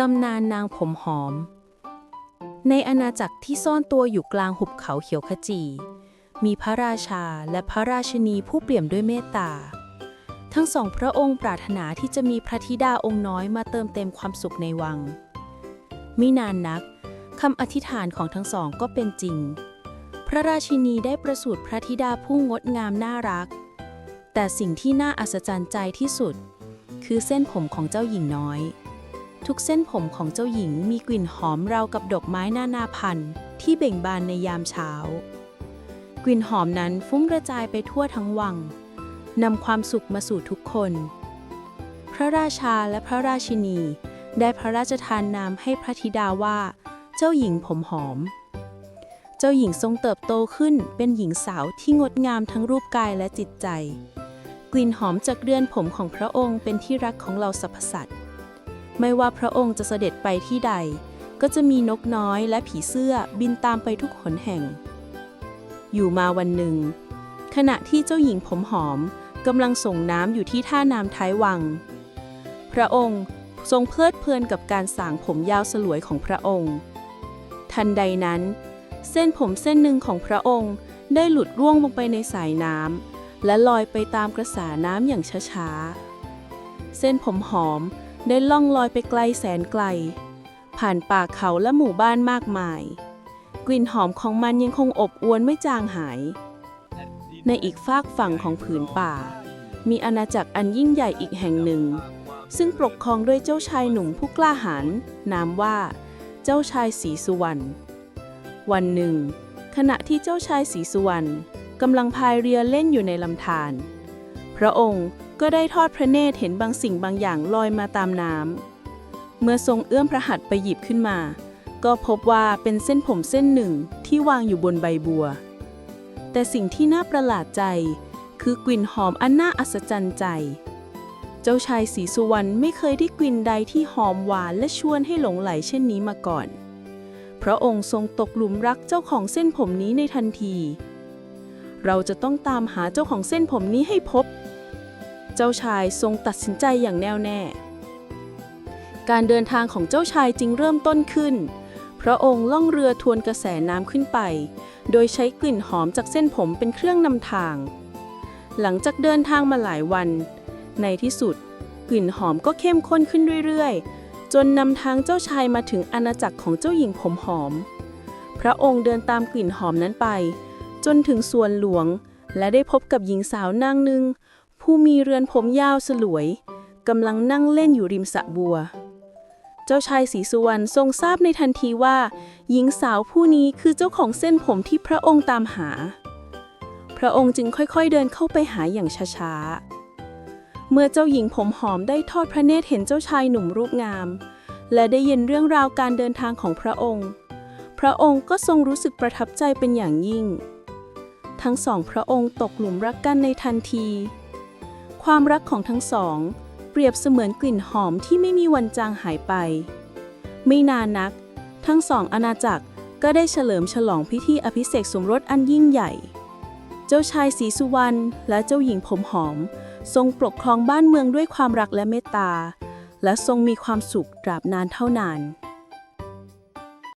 ตำนานนางผมหอม ในอาณาจักรที่ซ่อนตัวอยู่กลางหุบเขาเขียวขจี มีพระราชาและพระราชนีผู้เปี่ยมด้วยเมตตา ทั้งสองพระองค์ปรารถนาที่จะมีพระธิดาองค์น้อยมาเติมเต็มความสุขในวัง ไม่นานนักคำอธิษฐานของทั้งสองก็เป็นจริง พระราชินีได้ประสูติพระธิดาผู้งดงามน่ารัก แต่สิ่งที่น่าอัศจรรย์ใจที่สุด คือเส้นผมของเจ้าหญิงน้อย ทุกเส้นผมของเจ้าหญิงมีกลิ่นหอมราวกับดอกไม้นานาพันธุ์ที่เบ่งบานในยามเช้า กลิ่นหอมนั้นฟุ้งกระจายไปทั่วทั้งวังนำความสุขมาสู่ทุกคน พระราชาและพระราชินี ได้พระราชทานนามให้พระธิดาว่า เจ้าหญิงผมหอม เจ้าหญิงทรงเติบโตขึ้นเป็นหญิงสาวที่งดงามทั้งรูปกายและจิตใจ กลิ่นหอมจากเรือนผมของพระองค์เป็นที่รักของเราสรรพสัตว์ ไม่ว่าพระองค์จะเสด็จไปที่ใด ก็จะมีนกน้อยและผีเสื้อบินตามไปทุกหนแห่ง อยู่มาวันหนึ่ง ขณะที่เจ้าหญิงผมหอมกำลังส่งน้ำอยู่ที่ท่าน้ำท้ายวัง พระองค์ทรงเพลิดเพลินกับการสางผมยาวสลวยของพระองค์ ทันใดนั้น เส้นผมเส้นหนึ่งของพระองค์ได้หลุดร่วงลงไปในสายน้ำและลอยไปตามกระแสน้ำอย่างช้าๆ เส้นผมหอม ได้ล่องลอยไปไกลแสนไกล ผ่านป่าเขาและหมู่บ้านมากมาย กลิ่นหอมของมันยังคงอบอวนไม่จางหาย ในอีกฝากฝั่งของผืนป่า มีอาณาจักรอันยิ่งใหญ่อีกแห่งหนึ่ง ซึ่งปกครองด้วยเจ้าชายหนุ่มผู้กล้าหาญนามว่า เจ้าชายศรีสุวรรณวันหนึ่ง ขณะที่เจ้าชายศรีสุวรรณกำลังพายเรือเล่นอยู่ในลำธารพระองค์ ก็ได้ทอดพระเนตรเห็นบางสิ่งบางอย่างลอยมาตามน้ำ เมื่อทรงเอื้อมพระหัตถ์ไปหยิบขึ้นมา ก็พบว่าเป็นเส้นผมเส้นหนึ่งที่วางอยู่บนใบบัว แต่สิ่งที่น่าประหลาดใจ คือกลิ่นหอมอันน่าอัศจรรย์ใจ เจ้าชายศรีสุวรรณไม่เคยได้กลิ่นใดที่หอมหวานและชวนให้หลงไหลเช่นนี้มาก่อน พระองค์ทรงตกหลุมรักเจ้าของเส้นผมนี้ในทันที เราจะต้องตามหาเจ้าของเส้นผมนี้ให้พบ เจ้าชายทรงตัดสินใจอย่างแน่วแน่ การเดินทางของเจ้าชายจึงเริ่มต้นขึ้น พระองค์ล่องเรือทวนกระแสน้ำขึ้นไป โดยใช้กลิ่นหอมจากเส้นผมเป็นเครื่องนำทาง หลังจากเดินทางมาหลายวัน ในที่สุด กลิ่นหอมก็เข้มข้นขึ้นเรื่อยๆ จนนำทางเจ้าชายมาถึงอาณาจักรของเจ้าหญิงผมหอม พระองค์เดินตามกลิ่นหอมนั้นไป จนถึงสวนหลวงและได้พบกับหญิงสาวนางหนึ่ง ผู้มีเรือนผมยาวสลวยกำลังนั่งเล่นอยู่ริมสระบัว เจ้าชายศรีสุวรรณทรงทราบในทันทีว่า หญิงสาวผู้นี้คือเจ้าของเส้นผมที่พระองค์ตามหา พระองค์จึงค่อยๆเดินเข้าไปหาอย่างช้าๆ เมื่อเจ้าหญิงผมหอมได้ทอดพระเนตรเห็นเจ้าชายหนุ่มรูปงาม และได้ยินเรื่องราวการเดินทางของพระองค์ พระองค์ก็ทรงรู้สึกประทับใจเป็นอย่างยิ่ง ทั้งสองพระองค์ตกหลุมรักกันในทันที ความรักของทั้งสอง เปรียบเสมือนกลิ่นหอมที่ไม่มีวันจางหายไป ไม่นานนัก ทั้งสองอาณาจักรก็ได้เฉลิมฉลองพิธีอภิเษกสมรสอันยิ่งใหญ่ เจ้าชายศรีสุวรรณและเจ้าหญิงผมหอม ทรงปกครองบ้านเมืองด้วยความรักและเมตตา และทรงมีความสุขตราบนานเท่านาน